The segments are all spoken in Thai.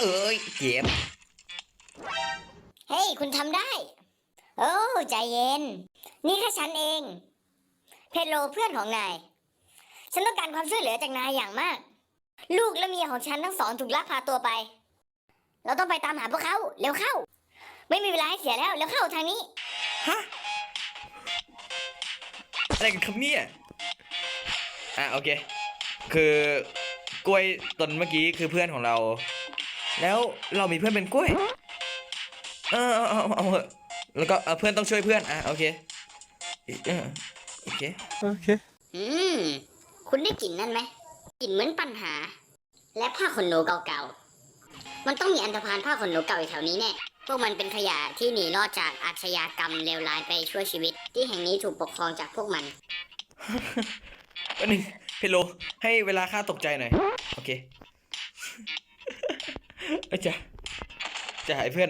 เอ้ยเจ็บ เฮ้ย คุณทำได้ โอ้ใจเย็น นี่แค่ฉันเอง เพโลเพื่อนของนาย ฉันต้องการความช่วยเหลือจากนายอย่างมาก ลูกและเมียของฉันทั้งสองถูกลักพาตัวไป เราต้องไปตามหาพวกเขา เร็วเข้า ไม่มีเวลาให้เสียแล้ว เร็วเข้าทางนี้ ฮะ อะไรกันครับเนี่ย อะโอเค คือกล้วยตนเมื่อกี้คือเพื่อนของเรา แล้วเรามีเพื่อนเป็นกล้วย เออเอาเอาเอาเถอะแล้วก็เพื่อนต้องช่วยเพื่อน อะโอเคเออโอเค อืม คุณได้กลิ่นนั่นไหมกลิ่นเหมือนปัญหา และผ้าขนหนูเก่าๆ มันต้องมีอันธพาลผ้าขนหนูเก่าอยู่แถวนี้แน่พวกมันเป็นขยะที่หนีรอดจากอาชญากรรมเลวร้ายไปชั่วชีวิต ที่แห่งนี้ถูกปกครองจากพวกมันอันนึงเพโลให้เวลาค่าตกใจหน่อย โอเค เอ้ยจะจะหายเพื่อน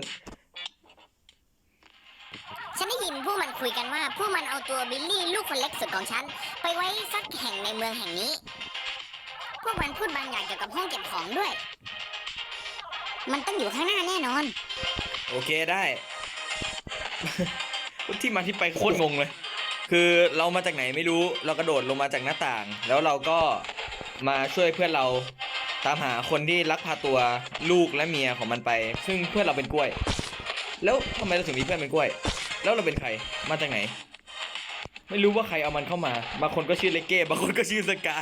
ฉันได้ยินพวกมันคุยกันว่า พวกมันเอาตัวบิลลี่ลูกคนเล็กสุดของฉัน ไปไว้สักแห่งในเมืองแห่งนี้ พวกมันพูดบางอย่างเกี่ยวกับห้องเก็บของด้วย มันต้องอยู่ข้างหน้าแน่นอน โอเคได้ ที่มาที่ไปโคตรงงเลย คือเรามาจากไหนไม่รู้ เรากระโดดลงมาจากหน้าต่าง แล้วเราก็มาช่วยเพื่อนเรา ตามหาคนที่ลักพาตัวลูกและเมียของมันไป ซึ่งเพื่อนเราเป็นกล้วย แล้วทำไมเราถึงมีเพื่อนเป็นกล้วย แล้วเราเป็นใครมาจากไหน ไม่รู้ว่าใครเอามันเข้ามาบางคนก็ชื่อเลเก้บางคนก็ชื่อสกา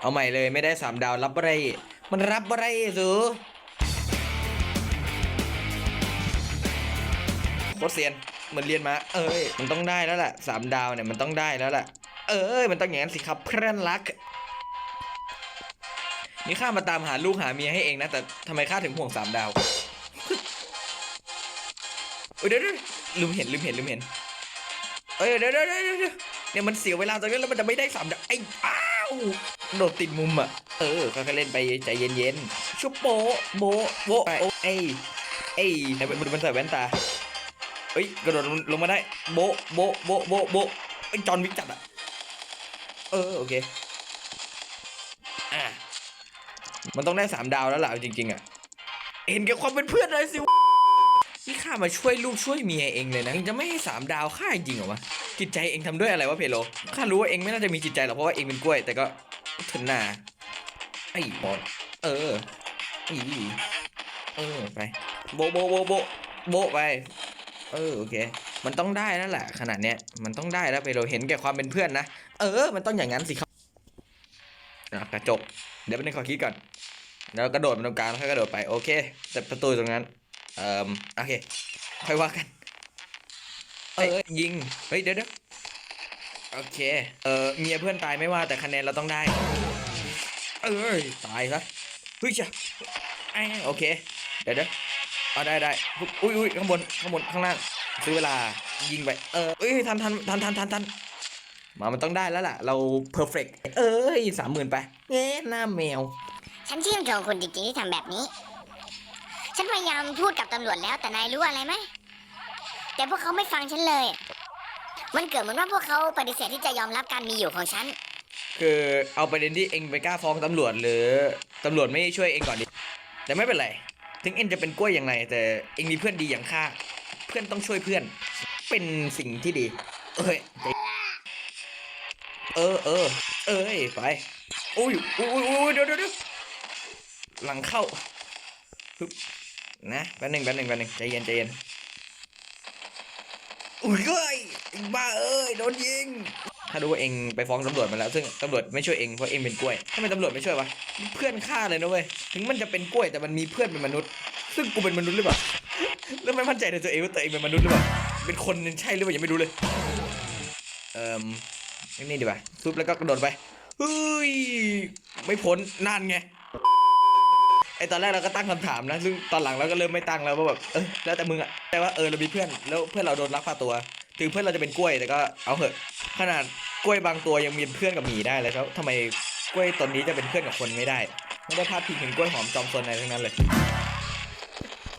เอาใหม่เลยไม่ได้สามดาวรับอะไรมันรับอะไรสูโคตรเซียนเหมือนเรียนมา เอ้ย มันต้องได้แล้วแหละสามดาวเนี่ยมันต้องได้แล้วแหละเอ้ย มันต้องอย่างนั้นสิครับเพื่อนรัก นี่ข้ามาตามหาลูกหาเมียให้เองนะ แต่ทำไมข้าถึงห่วงสามดาวเอ้ยเดี๋ยวเดี๋ยวลืมเห็นลืมเห็นลืมเห็น เอ้ยเดี๋ยวเดี๋ยวเดี๋ยวเดี๋ยวเนี่ยมันเสียเวลาตรงนี้แล้วมันจะไม่ได้สามดาวไอ้อ้าวโดดติดมุมอะ เออค่อยๆเล่นไปใจเย็นๆชุบโบโบโบไปโอ้เอ้ยเอ้ยไอ้มันมันใส่แว่นตาเฮ้ยกระโดดลงมาได้โบโบโบโบโบไอ้จอนวิกจัดอะ เออโอเค อะ มันต้องได้สามดาวแล้วล่ะจริงๆอะ เห็นแก่ความเป็นเพื่อนเลยสินี่ข้ามาช่วยลูกช่วยเมียเองเลยนะยังจะไม่ให้สามดาวข้าจริงเหรอวะจิตใจเองทำด้วยอะไรวะเพโลข้ารู้ว่าเองไม่น่าจะมีจิตใจหรอกเพราะว่าเองเป็นกล้วย แต่ก็เถนหนาไอ้บอลเอออีเออไปโบโบโบโบโบไป เออโอเค มันต้องได้นั่นแหละ ขนาดเนี้ยมันต้องได้แล้วเพโลเห็นแก่ความเป็นเพื่อนนะเออ มันต้องอย่างนั้นสิครับ อะกระจก เดี๋ยวเป็นงขอคิดก่อน แล้วกระโดดมาตรงกลางแล้วค่อยกระโดดไปโอเค แต่ประตูตรงนั้น เอ่อโอเค ค่อยว่ากัน เออยิง เฮ้ยเดี๋ยวเดี๋ยวโอเค เออเมียเพื่อนตายไม่ว่าแต่คะแนนเราต้องได้ เอ้ยตายซะเฮ้ยจ้ะไอ้โอเค เดี๋ยวเดี๋ยวเอาได้ได้ปุ๊บอุ้ยอุ้ยข้างบนข้างบนข้างล่างซื้อเวลายิงไป เออเอ้ยทันทันทันทันทันทัน มามันต้องได้แล้วล่ะ เราเพอร์เฟกเอ้ยสามหมื่นไปเอ๊ะหน้าแมว ฉันชื่นชมคุณจริงๆที่ทำแบบนี้ ฉันพยายามพูดกับตำรวจแล้วแต่นายรู้อะไรไหม แต่พวกเขาไม่ฟังฉันเลย มันเกิดเหมือนว่าพวกเขาปฏิเสธที่จะยอมรับการมีอยู่ของฉัน คือเอาประเด็นที่เองไปกล้าฟ้องตำรวจหรือตำรวจไม่ช่วยเองก่อนดิแต่ไม่เป็นไร ถึงเองจะเป็นกล้วยอย่างไร แต่เองมีเพื่อนดีอย่างข้า เพื่อนต้องช่วยเพื่อน เป็นสิ่งที่ดี เอ้ยใจ เออเออเอ้ยไปอุ้ยอุ้ยอุ้ยอุ้ยเดี๋ยวเดี๋ยวเดี๋ยวหลังเข้าปึ๊บนะแป๊บหนึ่งแป๊บหนึ่งแป๊บหนึ่งใจเย็นใจเย็นอุ้ยเอ้ยบ้าเอ้ยโดนยิงถ้ารู้ว่าเองไปฟ้องตำรวจมาแล้ว ซึ่งตำรวจไม่ช่วยเองเพราะเองเป็นกล้วยทำไมตำรวจไม่ช่วยวะเพื่อนฆ่าเลยนะเว้ยถึงมันจะเป็นกล้วยแต่มันมีเพื่อนเป็นมนุษย์ ซึ่งกูเป็นมนุษย์หรือเปล่าแล้วไม่มั่นใจในตัวเองว่าตัวเองเป็นมนุษย์หรือเปล่าเป็นคนใช่หรือเปล่ายังไม่รู้เลยเอ่อ นี่ดีกว่าซุบแล้วก็กระโดดไปเฮ้ยไม่พ้นนั่นไงไอตอนแรกเราก็ตั้งคำถามนะซึ่งตอนหลังเราก็เริ่มไม่ตั้งแล้วว่าแบบเออแล้วแต่มึงอะแต่ว่าเออเรามีเพื่อนแล้วเพื่อนเราโดนลักพาตัว ถึงเพื่อนเราจะเป็นกล้วยแต่ก็เอาเหอะ ขนาดกล้วยบางตัวยังมีเพื่อนกับหมีได้เลยแล้วทำไมกล้วยตนนี้จะเป็นเพื่อนกับคนไม่ได้ ไม่ได้พาดพิงถึงกล้วยหอมจอมซนอะไรทั้งนั้นเลย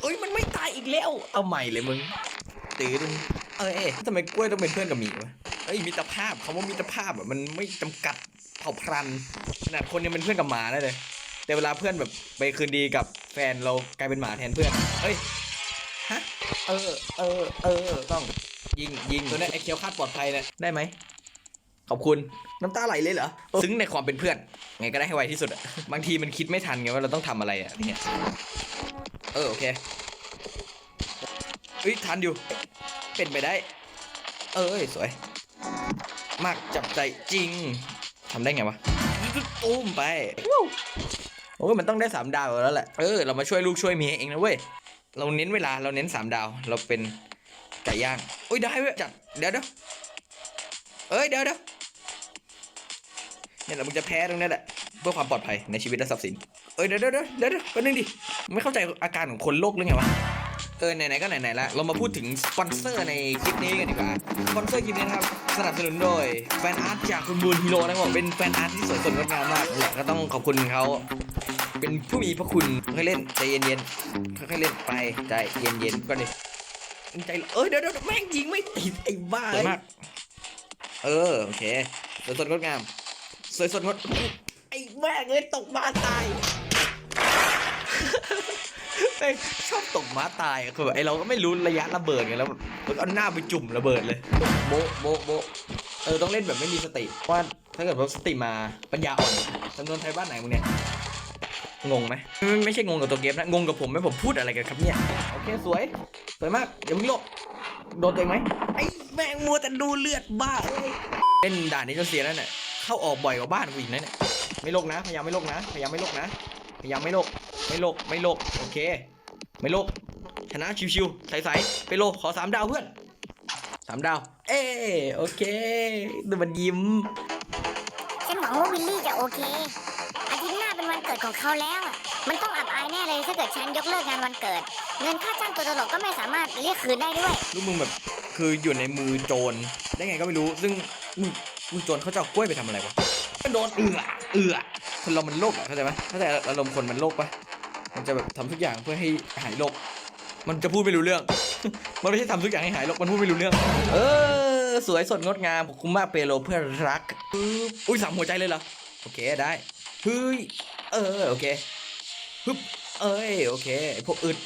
เอ้ยมันไม่ตายอีกแล้ว เอาใหม่เลยมึงตื่น เอ้ยทำไมกล้วยต้องเป็นเพื่อนกับหมีวะเอ้ยมิตรภาพคำว่ามิตรภาพอะมันไม่จำกัดเผ่าพันธุ์ขนาดคนยังเป็นเพื่อนกับหมาได้เลย แต่เวลาเพื่อนแบบไปคืนดีกับแฟนเรากลายเป็นหมาแทนเพื่อนเอ้ยฮะเออเออเออต้องยิงยิงตัวเนี้ยไอ้เคียวคาดปลอดภัยเนี่ยได้ไหมขอบคุณน้ำตาไหลเลยเหรอซึ้งในความเป็นเพื่อน ไงก็ได้ให้ไวที่สุดอะบางทีมันคิดไม่ทันไงว่าเราต้องทำอะไรอะเนี่ยเออโอเคเฮ้ยทันอยู่ เป็นไปได้ เอ้ยสวย มากจับใจจริงทำได้ไงวะตุ้มไปโอ้ยมันต้องได้สามดาวอยู่แล้วแหละเออเรามาช่วยลูกช่วยเมียเองนะเว้ยเราเน้นเวลาเราเน้นสามดาว เราเป็นไก่ย่างโอ้ยได้เว้ยจัดเดี๋ยวเดี๋ยวเอ้ยเดี๋ยวเดี๋ยวเนี่ยแหละมึงจะแพ้ตรงนี้แหละเพื่อความปลอดภัยในชีวิตและทรัพย์สินเอ้ยเดี๋ยวเดี๋ยวเดี๋ยวเดี๋ยวเดี๋ยวแป๊บนึงดิไม่เข้าใจอาการของคนโลกหรือไงวะ เออไหนๆก็ไหนๆละเรามาพูดถึงสปอนเซอร์ในคลิปนี้กันดีกว่าสปอนเซอร์คลิปนี้นะครับสนับสนุนโดยแฟนอาร์ตจากคุณบูนฮีโร่นะครับผมเป็นแฟนอาร์ตที่สวยสดงดงามมากนั่นแหละก็ต้องขอบคุณเขาเป็นผู้มีพระคุณค่อยๆเล่นใจเย็นๆค่อยๆเล่นไปใจเย็นๆก่อนดิใจเออเดี๋ยวเดี๋ยวแม่งยิงไม่ติดไอ้บ้าสวยมากเออโอเคสวยสดงดงามสวยสดงดไอ้แม่งเลยตกมาตาย เอ้ยชอบตกม้าตายอะคือแบบไอเราก็ไม่รู้ระยะระเบิดไงแล้วแบบมันเอาหน้าไปจุ่มระเบิดเลยโบะโบะโบะเออต้องเล่นแบบไม่มีสติเพราะว่าถ้าเกิดว่าสติมาปัญญาอ่อนจำนวนไทยบ้านไหนมึงเนี่ยงงไหมไม่ไม่ใช่งงกับตัวเกมนะงงกับผมไหมผมพูดอะไรกันครับเนี่ยโอเคสวยสวยมากเดี๋ยวมึงโลกโดนตัวเองไหมไอ้แม่งมัวแต่ดูเลือดบ้าเอ้ยเล่นด่านนี้จนเสียแล้วเนี่ยเข้าออกบ่อยกว่าบ้านกูอีกนะเนี่ยไม่โลกนะพยายามไม่โลกนะพยายามไม่โลกนะ พยายามไม่โลกไม่โลกไม่โลกโอเค ไม่โลกชนะชิวๆใสๆไปโลขอสามดาวเพื่อนสามดาว เอ้โอเคดูมันยิ้มฉันหวังว่าวิลลี่จะโอเค อาทิตย์หน้าเป็นวันเกิดของเขาแล้วอะมันต้องอับอายแน่เลยถ้าเกิดฉันยกเลิกงานวันเกิด เงินค่าจ้างตัวตลกก็ไม่สามารถเรียกคืนได้ด้วย ลูกมึงแบบคืออยู่ในมือโจรได้ไงก็ไม่รู้ ซึ่งมือมือโจรเขาจะเอากล้วยไปทำอะไรวะมันโดนเอือเอือ คนเรามันโลกอะเข้าใจไหมเข้าใจอารมณ์คนมันโลกปะมันจะแบบทำทุกอย่างเพื่อให้หายโลกมันจะพูดไม่รู้เรื่อง มันไม่ใช่ทำทุกอย่างให้หายโลกมันพูดไม่รู้เรื่อง เออ สวยสดงดงามขอบคุณมากเปโลเพื่อรักอุ้ยสามหัวใจเลยเหรอโอเคได้เฮ้ยเออโอเคฮึบเอ้ยโอเคไอพวกอึด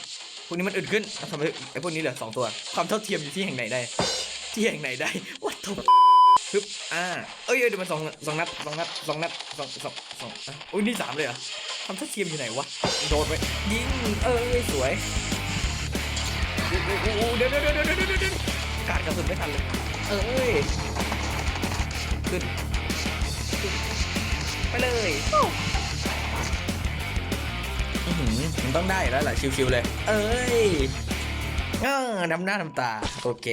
พวกนี้มันอึดขึ้นทำไมไอ้พวกนี้เหลือสองตัว ความเท่าเทียมอยู่ที่แห่งไหนได้ ที่แห่งไหนได้วัดทุบ ฮึบอ่าเอ้ยเดี๋ยวมันสองสองนัดสองนัดสองนัดสองสองสองอะอุ้ยนี่สามเลยเหรอความเท่าเทียมอยู่ไหนวะโดนไปยิงเอ้ยสวยโอ้โหเดี๋ยวเดี๋ยวเดี๋ยวเดี๋ยวเดี๋ยวกาดกระสุนไม่ทันเลยเอ้ยขึ้นไปเลยมันต้องได้แล้วแหละชิวๆเลย เอ้ยเออน้ำหน้าน้ำตา โอเค